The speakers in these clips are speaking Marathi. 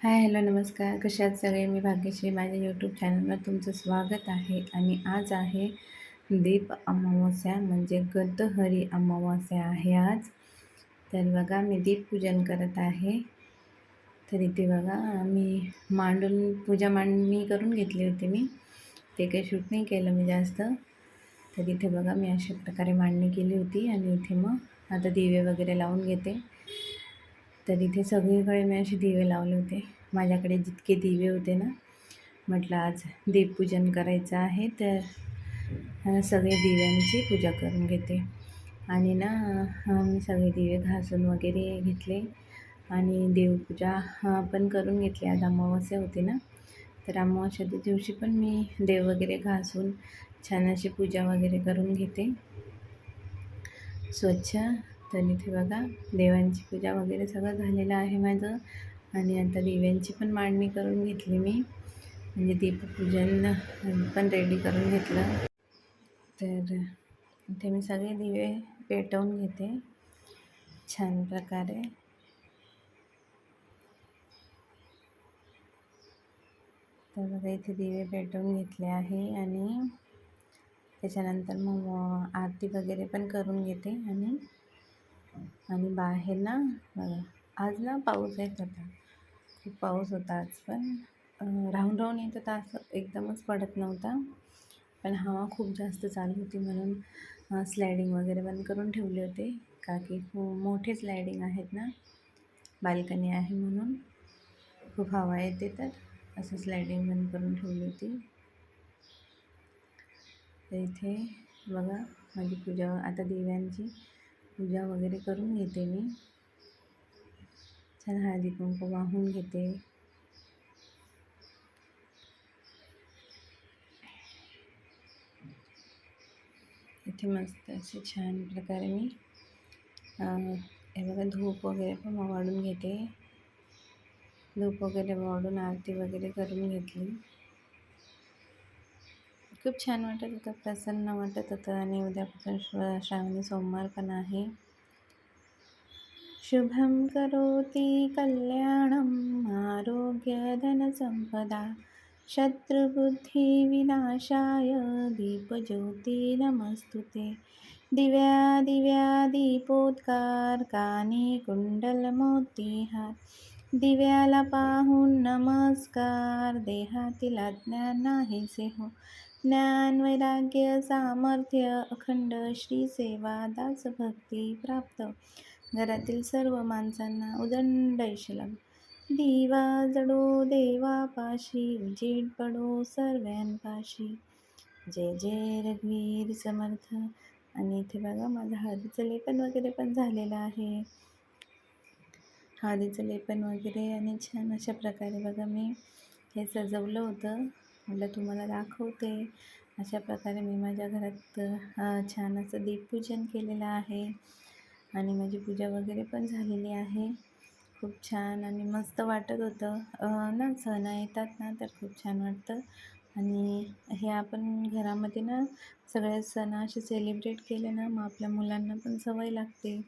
हाय हॅलो नमस्कार. कसे आहात सगळे? मी भाग्यश्री. माझ्या यूट्यूब चॅनलवर तुमचं स्वागत आहे. आणि आज आहे दीप अमावस्या म्हणजे गतहरी अमावस्या आहे आज. तर बघा मी दीपपूजन करत आहे. तर इथे बघा मी मांडून पूजा मांडणी करून घेतली होती मी. ते काही शूट नाही केलं मी जास्त. तर इथे बघा मी अशा प्रकारे मांडणी केली होती. आणि इथे मग आता दिवे वगैरे लावून घेते. तर इथे सगळीकडे मी असे दिवे लावले होते. माझ्याकडे जितके दिवे होते ना म्हटलं आज देवपूजन करायचं आहे तर सगळे दिव्यांची पूजा करून घेते. आणि ना मी सगळे दिवे घासून वगैरे घेतले आणि देवपूजा पण करून घेतली. आज अमावस्या होती ना तर अमावस्याच्या दिवशी पण मी देव वगैरे घासून छान अशी पूजा वगैरे करून घेते. स्वच्छ तर इथे बघा देवांची पूजा वगैरे सगळं झालेलं आहे माझं. आणि आता दिव्यांची पण मांडणी करून घेतली मी. म्हणजे दीपपूजन पण रेडी करून घेतलं. तर इथे मी सगळे दिवे पेटवून घेते. छान प्रकारे. तर बघा इथे दिवे पेटवून घेतले आहे आणि त्याच्यानंतर मग आरती वगैरे पण करून घेते आणि आणि बाहेर ना बघा आज ना पाऊस येत होता. खूप पाऊस होता आज पण. राहून राहून येत होता असं एकदमच पडत नव्हता. पण हवा खूप जास्त चालू होती म्हणून स्लायडिंग वगैरे बंद करून ठेवले होते. का की मोठे स्लायडिंग आहेत ना बाल्कनी आहे म्हणून. खूप हवा येते तर असं स्लायडिंग बंद करून ठेवली होती. तर इथे बघा माझी पूजा आता दिव्यांची पूजा वगैरे करून घेते मी. छान हळदी कुंकू वाहून घेते. इथे मस्त असे छान प्रकारे मी हे बघा धूप वगैरे पण वाढून घेते. धूप वगैरे वाढून आरती वगैरे करून घेतली. खूप छान वाटत होतं प्रसन्न वाटत होतं आणि उद्यापासून श्रावणी सोमवार पण आहे. शुभं करोति कल्याणम् आरोग्यधनसम्पदा शत्रुबुद्धिविनाशाय दीपज्योती नमस्तु ते दिव्या दिव्या दीपोत्कार काने कुंडल कुंडलमोतीहार दिव्याला पाहून नमस्कार देहातील अज्ञान नाहीसे हो ज्ञान वैराग्य सामर्थ्य अखंड श्री सेवा दासभक्ती प्राप्त. घरातील सर्व माणसांना उदंड ऐशलम. दिवा जडो देवापाशी उजेड पडो सर्वांपाशी. जय जय रघुवीर समर्थ. आणि इथे बघा माझं हळदीचं लेपन वगैरे पण झालेलं आहे. हळदीचं लेपन वगैरे आणि छान अशा प्रकारे बघा मी हे सजवलं होतं. म्हटलं तुम्हाला दाखवते. अशा प्रकारे मी माझ्या घरात छान असं दीपपूजन केलेलं आहे. आणि माझी पूजा वगैरे पण झालेली आहे. खूप छान आणि मस्त वाटत होतं. ना सण येतात ना तर खूप छान वाटतं. आणि हे आपण घरामध्ये ना सगळे सण असे सेलिब्रेट केले ना मग आपल्या मुलांना पण सवय लागते.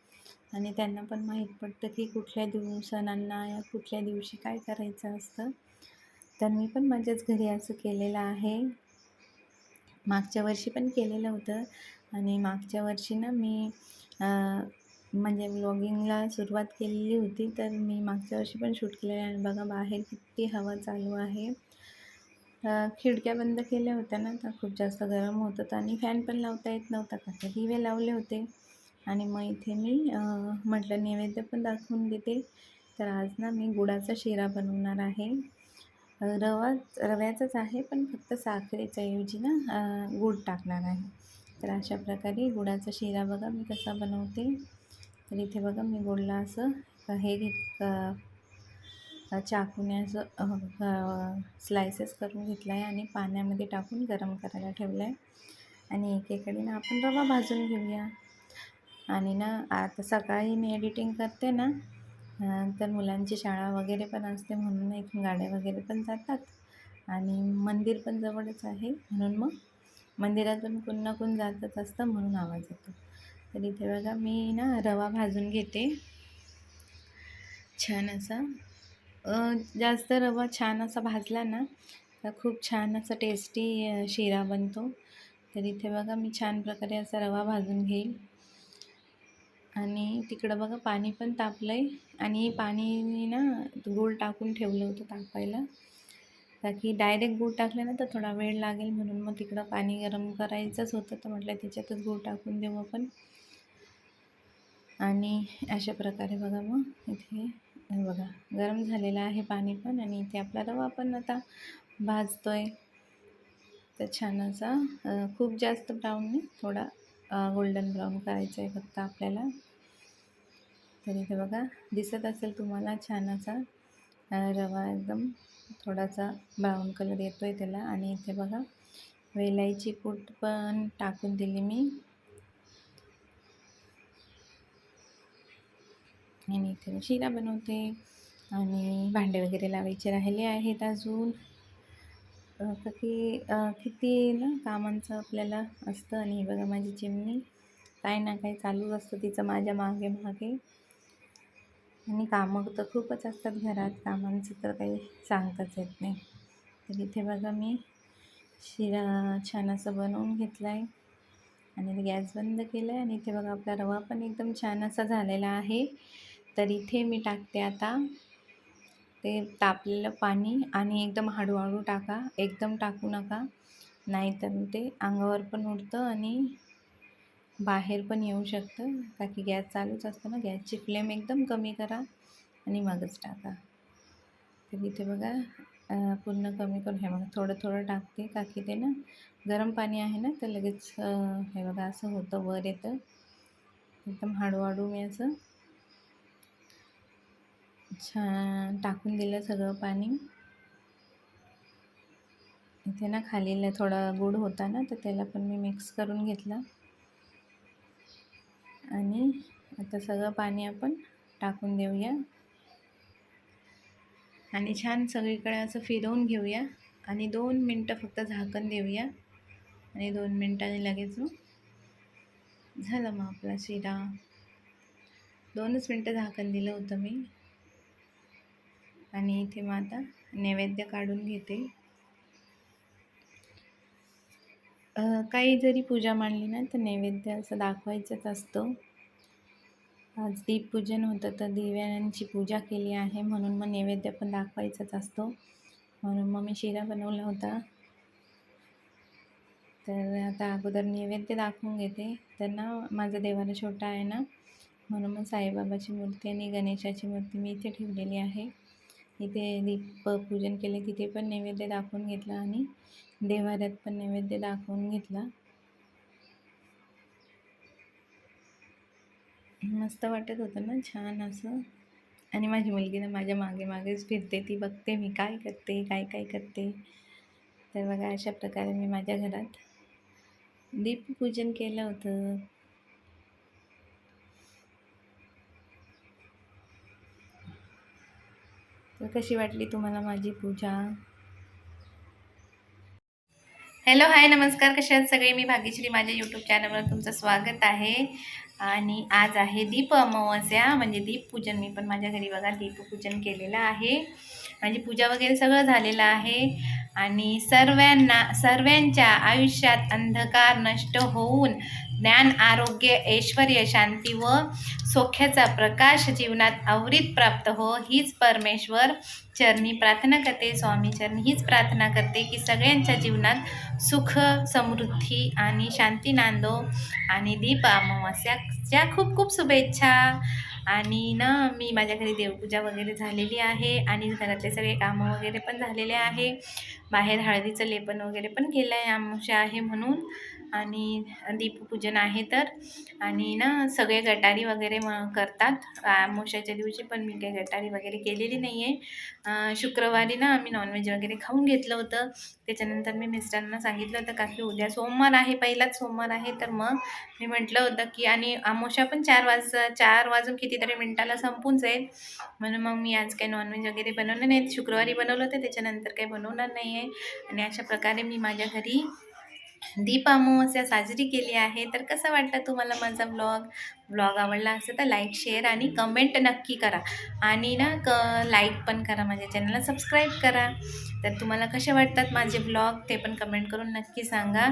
आणि त्यांना पण माहीत पडतं की कुठल्या दिव सणांना या कुठल्या दिवशी काय करायचं असतं. तर मी पण माझ्याच घरी असं केलेलं आहे. मागच्या वर्षी पण केलेलं होतं. आणि मागच्या वर्षी ना मी म्हणजे व्लॉगिंगला सुरुवात केलेली होती. तर मी मागच्या वर्षी पण शूट केलेलं आणि बघा बाहेर किती हवा चालू आहे. खिडक्या बंद केल्या होत्या ना तर खूप जास्त गरम होत होतं. आणि फॅन पण लावता येत नव्हता का? दिवे लावले होते. आणि मग इथे मी म्हटलं नैवेद्य पण दाखवून देते. तर आज ना मी गुळाचा शिरा बनवणार आहे. रवा रव्याचाच आहे पण फक्त साखरेच्या ऐवजी ना गूळ टाकणार आहे. तर अशा प्रकारे गुळाचा शिरा बघा मी कसा बनवते. तर इथे बघा मी गुळला असं हे घेत चाकूने असं स्लायसेस करून घेतलं आहे आणि पाण्यामध्ये टाकून गरम करायला ठेवलं आहे आणि एकेकडे ना आपण रवा भाजून घेऊया. आणि ना आता सकाळी मी एडिटिंग करते ना तर मुलांची शाळा वगैरे पण असते म्हणून एक गाड्या वगैरे पण जातात. आणि मंदिर पण जवळच आहे म्हणून मग मंदिरातून कोण ना कोण जातच असतं म्हणून आवाज येतो. तर इथे बघा मी ना रवा भाजून घेते. छान असा. जास्त रवा छान असा भाजला ना तर खूप छान असा टेस्टी शिरा बनतो. तर इथे बघा मी छान प्रकारे असा रवा भाजून घेईल. आणि तिकडं बघा पाणी पण तापलं आहे आणि पाणी ना गूळ टाकून ठेवलं होतं तापायला. का की डायरेक्ट गूळ टाकलं ना तर थोडा वेळ लागेल म्हणून मग तिकडं पाणी गरम करायचंच होतं. तर म्हटलं त्याच्यातच गूळ टाकून देऊ आपण. आणि अशा प्रकारे बघा मग इथे बघा गरम झालेलं आहे पाणी पण आणि इथे आपला रवा पण आता भाजतो आहे तर छान असा खूप जास्त ब्राऊन नाही थोडा गोल्डन ब्राऊन करायचा आहे फक्त आपल्याला. तर इथे बघा दिसत असेल तुम्हाला छान असा रवा एकदम थोडासा ब्राऊन कलर येतो आहे त्याला. आणि इथे बघा वेलायची पूट पण टाकून दिली मी. आणि इथे मी शिरा बनवते. आणि भांडे वगैरे लावायचे राहिले आहेत अजून. की किती ना कामांचं आपल्याला असतं. आणि हे बघा माझी चिमणी. काय ना काय चालू असतं तिचं माझ्या मागे मागे. आणि कामं तर खूपच असतात घरात. कामांचं तर काही सांगताच येत नाही. तर इथे बघा मी शिरा छान असं बनवून घेतला आहे आणि गॅस बंद केला आहे आणि इथे बघा आपला रवा पण एकदम छान असा झालेला आहे. तर इथे मी टाकते आता ते तापलेलं पाणी आणि एकदम हळूहळू टाका. एकदम टाकू नका. नाहीतर ते अंगावर पण उडतं आणि बाहेर पण येऊ शकतं. का की गॅस चालूच असतो ना. गॅसची फ्लेम एकदम कमी करा आणि मगच टाका. तर इथे बघा पूर्ण कमी करून हे बघा थोडं थोडं टाकते का की ते ना. गरम पाणी आहे ना तर लगेच हे बघा असं होतं वर येतं. एकदम हळूहळू मी असं छान टाकून दिलं सगळं पाणी. इथे ना खालीला थोडा गुड होता ना तर त्याला पण मी मिक्स करून घेतला. आणि आता सगळं पाणी आपण टाकून देऊया. आणि छान सगळीकडे असं फिरवून घेऊया. आणि दोन मिनटं फक्त झाकण देऊया. आणि दोन मिनटांनी लगेच झालं मग आपला शिरा. दोनच मिनटं झाकण दिलं होतं मी. आणि इथे मग आता नैवेद्य काढून घेते. काही जरी पूजा मांडली ना तर नैवेद्य असं दाखवायचंच असतं. आज दीपपूजन होतं तर दिव्यांची पूजा केली आहे म्हणून मग नैवेद्य पण दाखवायचाच असतो. म्हणून मग मी शिरा बनवला होता. तर आता अगोदर नैवेद्य दाखवून घेते. तर ना माझा देवाला छोटा आहे ना म्हणून मग साईबाबाची मूर्ती आणि गणेशाची मूर्ती मी इथे ठेवलेली आहे. इथे दीप पूजन केले तिथे पण नैवेद्य दाखवून घेतला आणि देवाऱ्यात पण नैवेद्य दाखवून घेतला. मस्त वाटत होतं ना छान असं. आणि माझी मुलगी ना माझ्या मागे मागेच फिरते. ती बघते मी काय करते काय काय करते. तर बघा अशा प्रकारे मी माझ्या घरात दीपपूजन केलं होतं. तर कशी वाटली तुम्हाला माझी पूजा? हॅलो हाय नमस्कार. कसे आहेत सगळे? मी भाग्यश्री. माझ्या यूट्यूब चॅनलवर तुमचं स्वागत आहे. आणि आज आहे दीप अमावस्या म्हणजे दीपपूजन मी पण माझ्या घरी बघा दीपपूजन केलेलं आहे. माझी पूजा वगैरे सगळं झालेलं आहे. आणि सर्वांना सर्वांच्या आयुष्यात अंधकार नष्ट होऊन ज्ञान आरोग्य ऐश्वर शांती व सौख्याचा प्रकाश जीवनात आवृत प्राप्त हो हीच परमेश्वर चरणी प्रार्थना करते स्वामी चरणी हीच प्रार्थना करते की सगळ्यांच्या जीवनात सुख समृद्धी आणि शांती नांदो आणि दीप अमावस्याच्या खूप खूप शुभेच्छा. आणि ना मी माझ्या घरी देवपूजा वगैरे झालेली आहे आणि घरातले सगळे कामं वगैरे पण झालेले आहे. बाहेर हळदीचं लेपन वगैरे पण केलं आहे आमच्या आहे म्हणून. आणि दीपपूजन आहे तर. आणि ना सगळे गटारी वगैरे म करतात. आमोशाच्या दिवशी पण मी काही गटारी वगैरे केलेली नाही आहे शुक्रवारी ना आम्ही नॉनव्हेज वगैरे खाऊन घेतलं होतं. त्याच्यानंतर मी मिस्टरांना सांगितलं होतं का की उद्या सोमवार आहे पहिलाच सोमवार आहे. तर मग मी म्हटलं होतं की आणि आमोशा पण चार वाज चार वाजून कितीतरी मिनटाला संपून जाईल. म्हणून मग मी आज काही नॉनव्हेज वगैरे बनवलं नाही शुक्रवारी बनवलं होतं त्याच्यानंतर काही बनवणार नाही आहे आणि अशा प्रकारे मी माझ्या घरी दीप अमावस्या साजरी केली आहे. तर कसं वाटला तुम्हाला माझा ब्लॉग ब्लॉग आवडला असेल तर लाईक शेअर आणि कमेंट नक्की करा. आणि ना क लाईक पण करा माझ्या चॅनलला सबस्क्राईब करा. तर तुम्हाला कसे वाटतात माझे ब्लॉग ते पण कमेंट करून नक्की सांगा.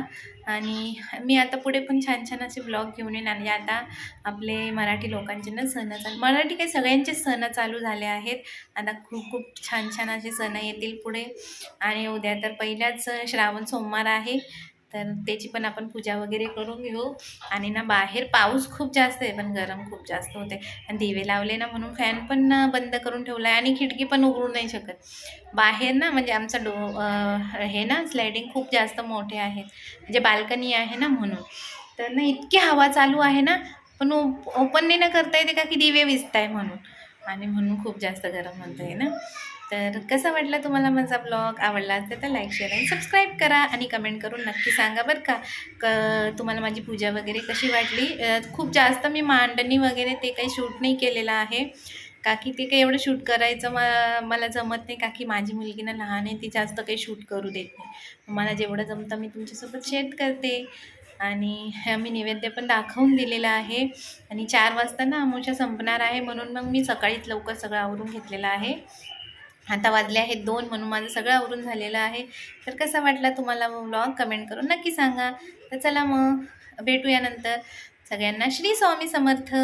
आणि मी आता पुढे पण छान छान असे ब्लॉग घेऊन येईन आणि आता आपले मराठी लोकांचे ना सण चालू मराठी काही सगळ्यांचे सण चालू झाले आहेत. आता खूप खूप छान छान असे सण येतील पुढे. आणि उद्या तर पहिल्याच श्रावण सोमवार आहे. तर त्याची पण आपण पूजा वगैरे करून घेऊ. आणि ना बाहेर पाऊस खूप जास्त आहे पण गरम खूप जास्त होते. आणि दिवे लावले ना म्हणून फॅन पण बंद करून ठेवला आहे आणि खिडकी पण उघडू नाही शकत. बाहेर ना म्हणजे आमचा डो हे ना स्लायडिंग खूप जास्त मोठे आहेत. म्हणजे बाल्कनी आहे ना म्हणून. तर ना इतकी हवा चालू आहे ना पण ओपन नाही ना करता येते का की दिवे विजत आहे म्हणून. आणि म्हणून खूप जास्त गरम होतं आहे ना तर कसा वाटला तुम्हाला माझा ब्लॉग आवडला असेल तर लाईक शेअर आणि सबस्क्राईब करा आणि कमेंट करून नक्की सांगा बरं का. क तुम्हाला माझी पूजा वगैरे कशी वाटली? खूप जास्त मी मांडणी वगैरे ते काही शूट नाही केलेलं आहे. का की ते काही एवढं शूट करायचं म मला जमत नाही. का की माझी मुलगी ना लहान आहे ती जास्त काही शूट करू देत नाही. मला जेवढं जमतं मी तुमच्यासोबत शेअर करते. आणि मी नैवेद्य पण दाखवून दिलेलं आहे. आणि चार वाजता ना अमोशा संपणार आहे म्हणून मग मी सकाळीच लवकर सगळं आवरून घेतलेलं आहे. आता वाजले आहेत दोन म्हणून माझं सगळं आवरून झालेलं आहे. तर कसा वाटला तुम्हाला व्लॉग कमेंट करून नक्की सांगा. तर चला मग भेटूया नंतर. सगळ्यांना श्री स्वामी समर्थ.